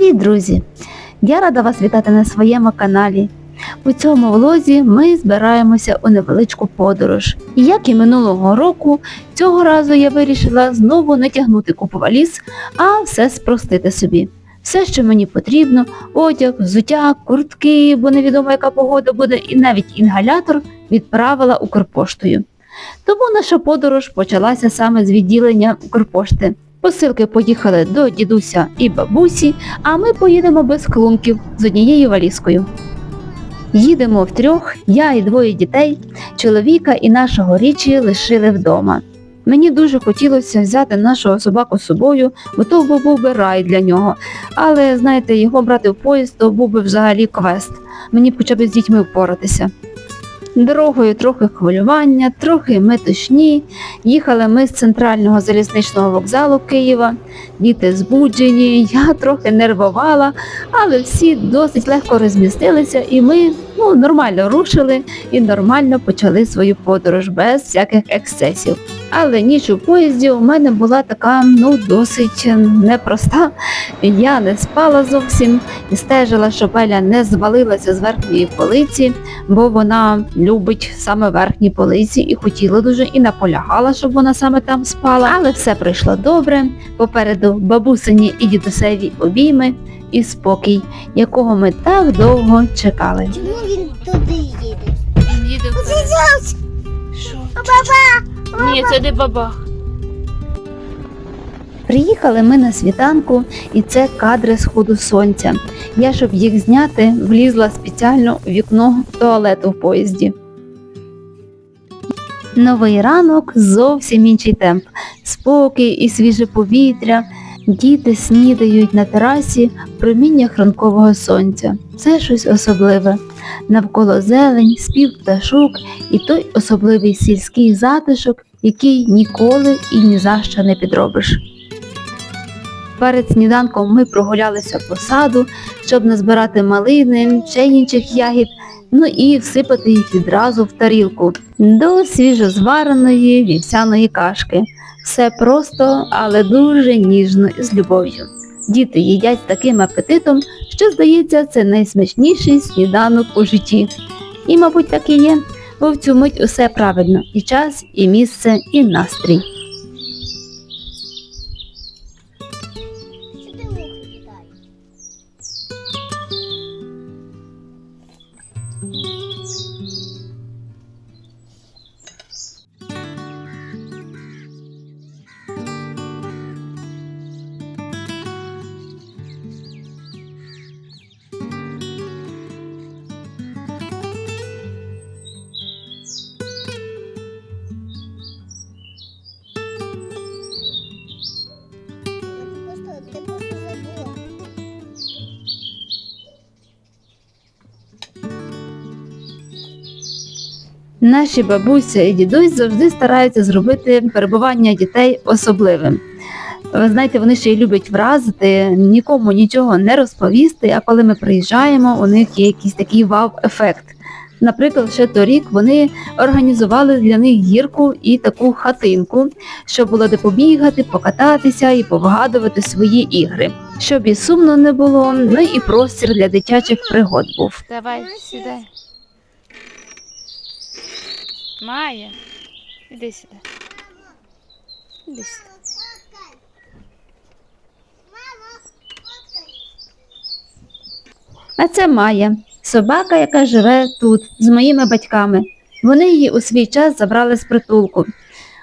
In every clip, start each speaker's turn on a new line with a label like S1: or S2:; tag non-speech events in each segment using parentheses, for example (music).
S1: Привіт, друзі! Я рада вас вітати на своєму каналі. У цьому влозі ми збираємося у невеличку подорож. І як і минулого року, цього разу я вирішила знову не тягнути купу валіз, а все спростити собі. Все, що мені потрібно, одяг, взуття, куртки, бо невідомо яка погода буде, і навіть інгалятор відправила Укрпоштою. Тому наша подорож почалася саме з відділення Укрпошти. Посилки поїхали до дідуся і бабусі, а ми поїдемо без клунків з однією валізкою. Їдемо втрьох, я і двоє дітей, чоловіка і нашого річі лишили вдома. Мені дуже хотілося взяти нашого собаку з собою, бо то був би рай для нього. Але знаєте, його брати в поїзд, то був би взагалі квест. Мені хоча б з дітьми впоратися. Дорогою трохи хвилювання, трохи метушні. Їхали ми з центрального залізничного вокзалу Києва. Діти збуджені, я трохи нервувала, але всі досить легко розмістилися, і ми ну, нормально рушили і нормально почали свою подорож без всяких ексцесів. Але ніч у поїзді у мене була така ну досить непроста. Я не спала зовсім і стежила, щоб Еля не звалилася з верхньої полиці, бо вона любить саме верхні полиці і хотіла дуже і наполягала, щоб вона саме там спала. Але все пройшло добре. Попереду бабусині і дідусеві обійми і спокій, якого ми так довго чекали.
S2: Чому він туди їде?
S3: Він їде вперед. Що?
S2: Баба!
S3: Ні, це не бабах.
S1: Приїхали ми на світанку, і це кадри сходу сонця. Я, щоб їх зняти, влізла спеціально у вікно туалету в поїзді. Новий ранок зовсім інший темп. Спокій і свіже повітря. Діти снідають на терасі в проміннях ранкового сонця. Це щось особливе. Навколо зелень, спів пташок і той особливий сільський затишок, який ніколи і ні за що не підробиш. Перед сніданком ми прогулялися по саду, щоб назбирати малини, ще інших ягід, ну і всипати їх відразу в тарілку до свіжозвареної вівсяної кашки. Все просто, але дуже ніжно і з любов'ю. Діти їдять таким апетитом, що здається, це найсмачніший сніданок у житті. І, мабуть, так і є, бо в цю мить усе правильно: і час, і місце, і настрій. Наші бабуся і дідусь завжди стараються зробити перебування дітей особливим. Ви знаєте, вони ще й люблять вразити, нікому нічого не розповісти, а коли ми приїжджаємо, у них є якийсь такий вау-ефект. Наприклад, ще торік вони організували для них гірку і таку хатинку, щоб було де побігати, покататися і повгадувати свої ігри. Щоб і сумно не було, ну і простір для дитячих пригод був.
S3: Давай, сідай. Майя. Іди сюди. Іди сюди.
S1: А це Майя, собака, яка живе тут з моїми батьками. Вони її у свій час забрали з притулку.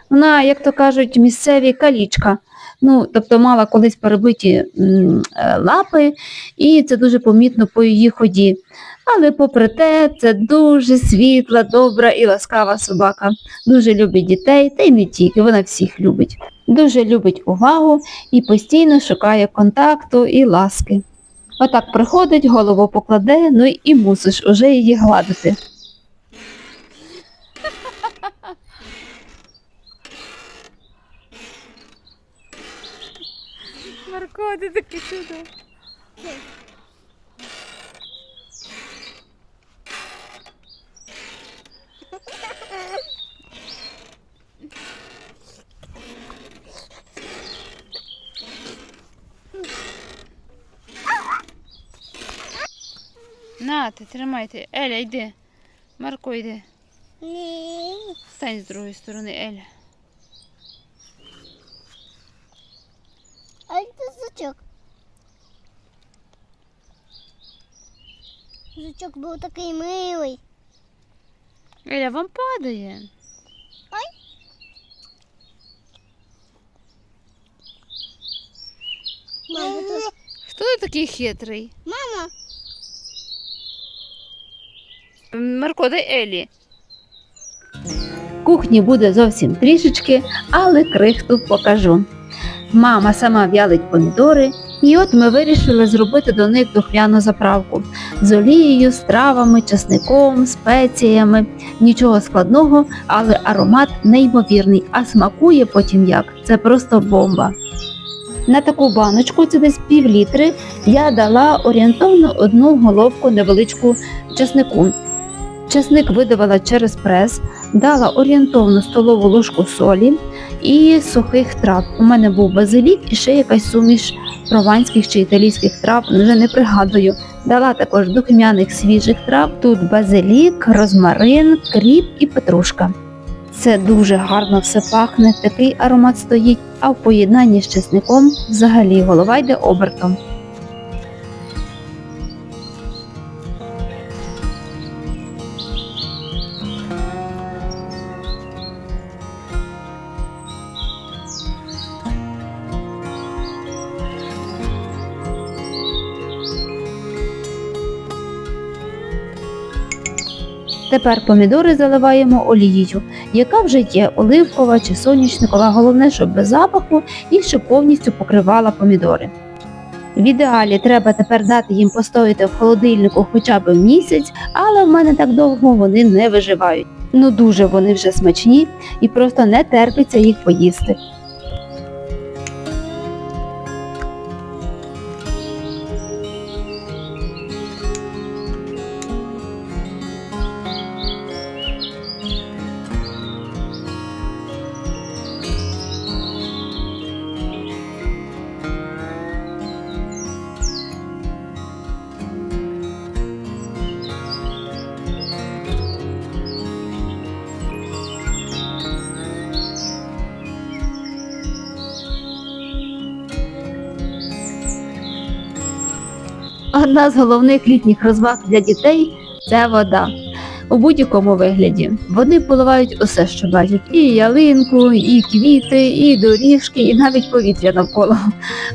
S1: Вона, як то кажуть, місцеві калічка. Ну, тобто мала колись перебиті е, лапи, і це дуже помітно по її ході. Але попри те, це дуже світла, добра і ласкава собака. Дуже любить дітей, та й не тільки, вона всіх любить. Дуже любить увагу і постійно шукає контакту і ласки. Отак приходить, голову покладе, ну і мусиш уже її гладити.
S3: Марко, ти такий чудо. Нате, тримайте. Еля, йди. Марко, йди.
S2: Ні.
S3: Стань з другої сторони, Еля.
S2: А це зачок. Зачок був такий милий.
S3: Еля, вам падає.
S2: Мама, тут...
S3: Хто ти такий хитрий?
S2: Мама,
S3: Марко, дай Елі.
S1: Кухні буде зовсім трішечки, але крихту покажу. Мама сама в'ялить помідори, і от ми вирішили зробити до них духмяну заправку з олією, з травами, часником, спеціями. Нічого складного, але аромат неймовірний, а смакує потім як. Це просто бомба. На таку баночку, це десь пів літри, я дала орієнтовно одну головку невеличку часнику. Часник видавила через прес, дала орієнтовну столову ложку солі і сухих трав. У мене був базилік і ще якась суміш прованських чи італійських трав, вже не пригадую. Дала також духмяних свіжих трав. Тут базилік, розмарин, кріп і петрушка. Це дуже гарно все пахне, такий аромат стоїть, а в поєднанні з чесником взагалі голова йде обертом. Тепер помідори заливаємо олією, яка вже є оливкова чи соняшникова, головне, щоб без запаху і щоб повністю покривала помідори. В ідеалі треба тепер дати їм постояти в холодильнику хоча б місяць, але в мене так довго вони не виживають. Ну дуже вони вже смачні і просто не терпиться їх поїсти. Одна з головних літніх розваг для дітей це вода. У будь-якому вигляді вони поливають усе, що бачать: і ялинку, і квіти, і доріжки, і навіть повітря навколо.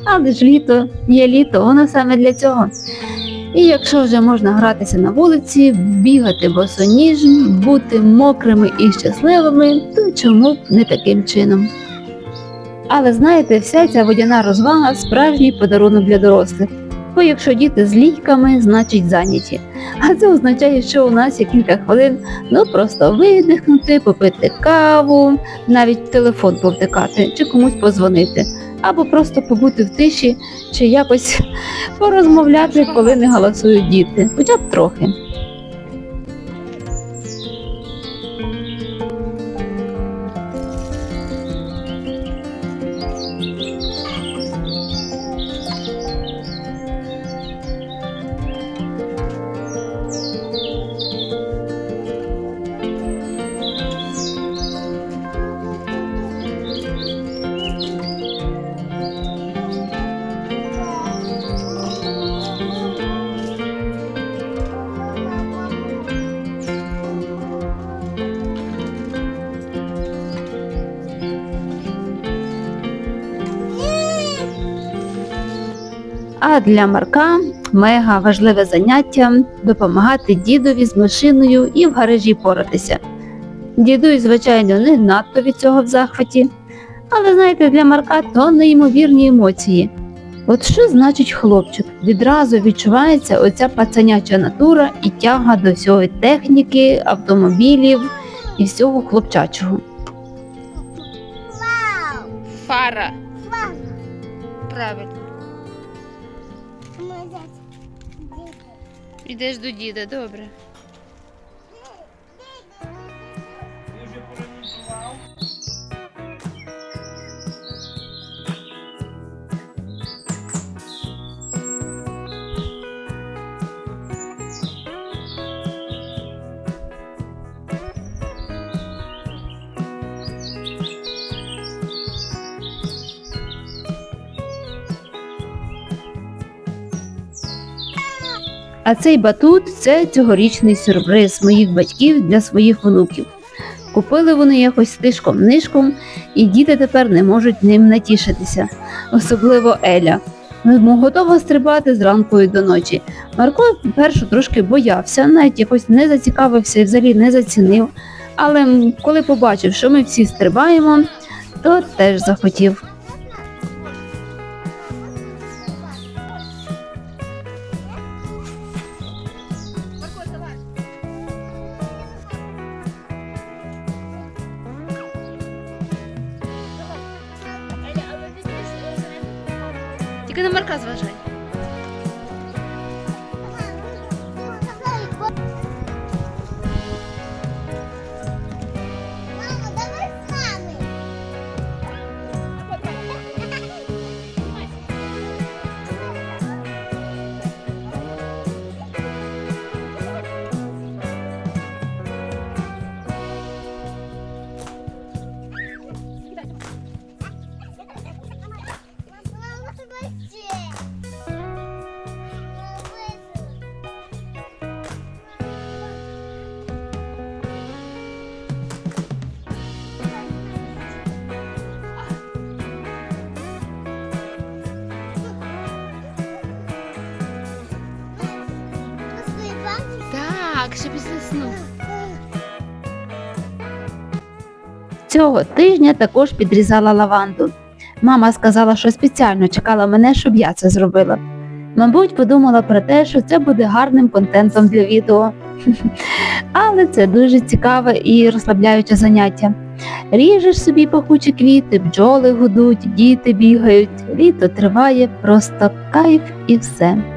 S1: Але ж літо є літо, воно саме для цього. І якщо вже можна гратися на вулиці, бігати босоніж, бути мокрими і щасливими, то чому б не таким чином? Але знаєте, вся ця водяна розвага справжній подарунок для дорослих. Бо якщо діти з лійками, значить зайняті. А це означає, що у нас є кілька хвилин ну просто видихнути, попити каву, навіть телефон повтикати чи комусь позвонити, або просто побути в тиші, чи якось (laughs) порозмовляти, коли не голосують діти, хоча б трохи. А для Марка мега важливе заняття допомагати дідові з машиною і в гаражі поратися. Дідусь, звичайно, не надто від цього в захваті, але знаєте, для Марка то неймовірні емоції. От що значить хлопчик? Відразу відчувається оця пацаняча натура і тяга до всього техніки, автомобілів і всього хлопчачого.
S3: Фара. Правильно. Ідеш до діда, добре.
S1: А цей батут це цьогорічний сюрприз моїх батьків для своїх внуків. Купили вони якось тишком нишком, і діти тепер не можуть ним натішитися, особливо Еля. Готова стрибати зранку і до ночі. Марко першу трошки боявся, навіть якось не зацікавився і взагалі не зацінив. Але коли побачив, що ми всі стрибаємо, то теж захотів.
S3: Ще після сну.
S1: Цього тижня також підрізала лаванду. Мама сказала, що спеціально чекала мене, щоб я це зробила. Мабуть, подумала про те, що це буде гарним контентом для відео. (laughs) Але це дуже цікаве і розслабляюче заняття. Ріжеш собі пахучі квіти, бджоли гудуть, діти бігають, літо триває, просто кайф і все.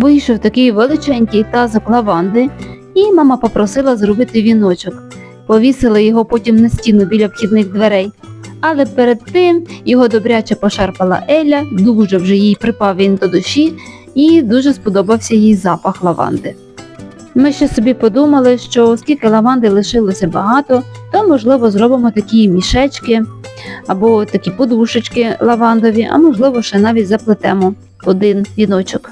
S1: Вийшов такий величенький тазок лаванди, і мама попросила зробити віночок. Повісила його потім на стіну біля вхідних дверей. Але перед тим його добряче пошарпала Еля, дуже вже їй припав він до душі і дуже сподобався їй запах лаванди. Ми ще собі подумали, що оскільки лаванди лишилося багато, то можливо зробимо такі мішечки або такі подушечки лавандові, а можливо ще навіть заплетемо один віночок.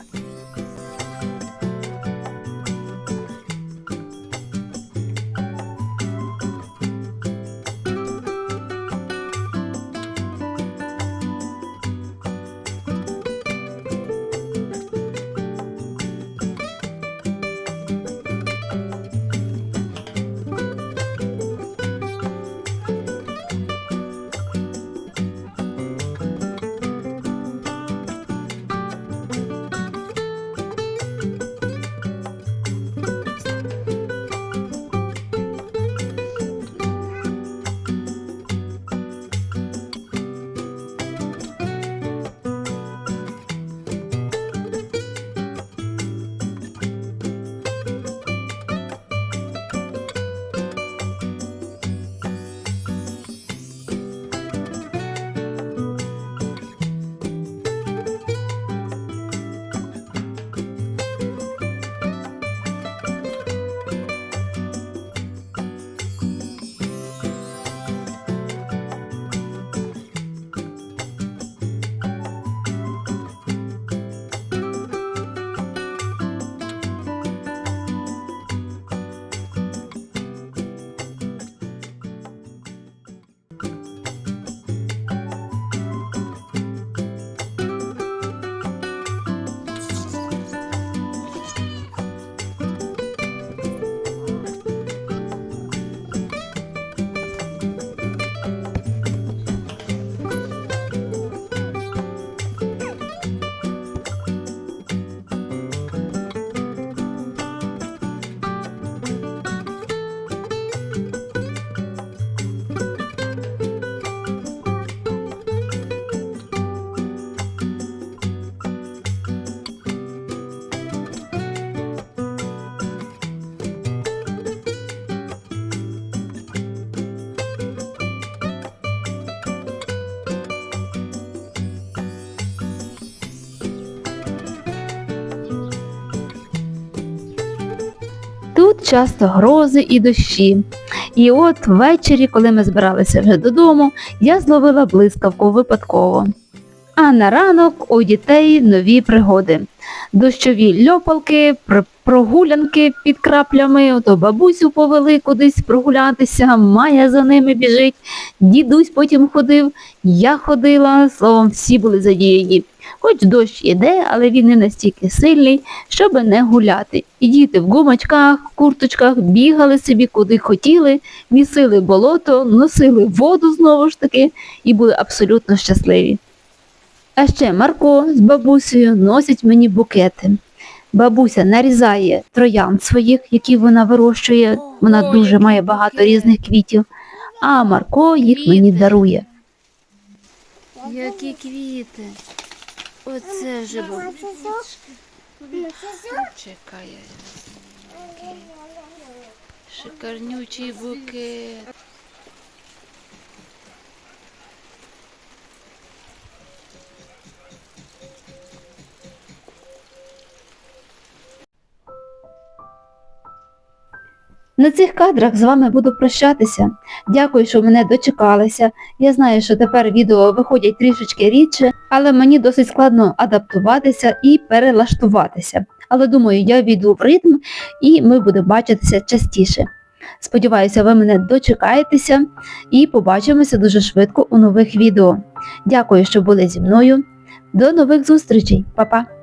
S1: Часто грози і дощі. І от ввечері, коли ми збиралися вже додому, я зловила блискавку випадково. А на ранок у дітей нові пригоди. Дощові льопалки, пр- прогулянки під краплями, ото бабусю повели кудись прогулятися, Майя за ними біжить, дідусь потім ходив, я ходила, словом, всі були задіяні. Хоч дощ іде, але він не настільки сильний, щоб не гуляти. І діти в гумачках, курточках бігали собі куди хотіли, місили болото, носили воду знову ж таки і були абсолютно щасливі. А ще Марко з бабусею носять мені букети. Бабуся нарізає троян своїх, які вона вирощує. Вона дуже має багато різних квітів. А Марко їх мені дарує.
S3: Які квіти. Оце вже був. Чекає. Шикарнючий букет.
S1: На цих кадрах з вами буду прощатися. Дякую, що мене дочекалися. Я знаю, що тепер відео виходять трішечки рідше, але мені досить складно адаптуватися і перелаштуватися. Але думаю, я війду в ритм і ми будемо бачитися частіше. Сподіваюся, ви мене дочекаєтеся і побачимося дуже швидко у нових відео. Дякую, що були зі мною. До нових зустрічей, Па-па!